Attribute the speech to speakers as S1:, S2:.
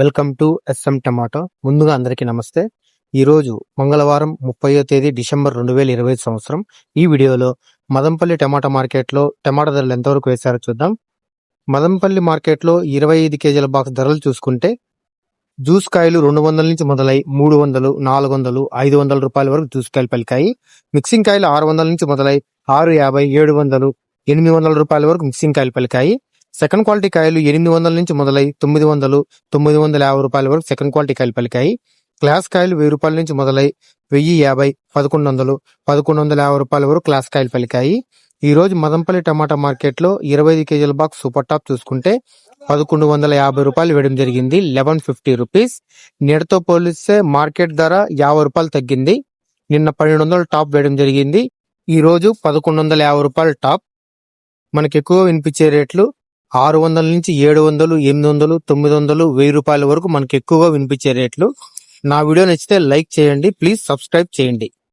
S1: Welcome to S M tomato. ముందుగా అందరికీ నమస్తే. ఈరోజు మంగళవారం ముప్పయో తేదీ డిసెంబర్ రెండు వేల ఇరవై సంవత్సరం. ఈ వీడియోలో మదంపల్లి టమాటా మార్కెట్లో టమాటా ధరలు ఎంతవరకు వేశారో చూద్దాం. మదంపల్లి మార్కెట్లో ఇరవై ఐదు కేజీల బాక్స్ ధరలు చూసుకుంటే జ్యూస్ కాయలు రెండు వందల నుంచి మొదలై మూడు వందలు నాలుగు వందలు ఐదు వందల రూపాయల వరకు జ్యూస్ కాయలు పలికాయి. మిక్సింగ్ కాయలు ఆరు వందల నుంచి మొదలై ఆరు యాభై ఏడు వందలు ఎనిమిది వందల రూపాయల వరకు మిక్సింగ్ కాయలు పలికాయి. సెకండ్ క్వాలిటీ కాయలు ఎనిమిది వందల నుంచి మొదలై తొమ్మిది వందలు తొమ్మిది వందల యాభై రూపాయల వరకు సెకండ్ క్వాలిటీ కాయలు పలికాయి. క్లాస్ కాయలు వెయ్యి రూపాయల నుంచి మొదలై వెయ్యి యాభై పదకొండు వందలు పదకొండు వందల యాభై రూపాయల వరకు క్లాస్ కాయలు పలికాయి. ఈ రోజు మదంపల్లి టమాటా మార్కెట్లో ఇరవై ఐదు కేజీల బాక్స్ సూపర్ టాప్ చూసుకుంటే పదకొండు వందల యాభై రూపాయలు వేయడం జరిగింది. Eleven fifty rupees. నేటితో పోలిస్తే మార్కెట్ ధర యాభై రూపాయలు తగ్గింది. నిన్న పన్నెండు వందలు టాప్ వేయడం జరిగింది. ఈ రోజు పదకొండు వందల యాభై రూపాయలు టాప్. మనకి ఎక్కువ వినిపించే రేట్లు ఆరు వందల నుంచి ఏడు వందలు ఎనిమిది వందలు తొమ్మిది వందలు వెయ్యి రూపాయల వరకు మనకి ఎక్కువగా వినిపించే రేట్లు. నా వీడియో నచ్చితే లైక్ చేయండి ప్లీజ్ సబ్స్క్రైబ్ చేయండి.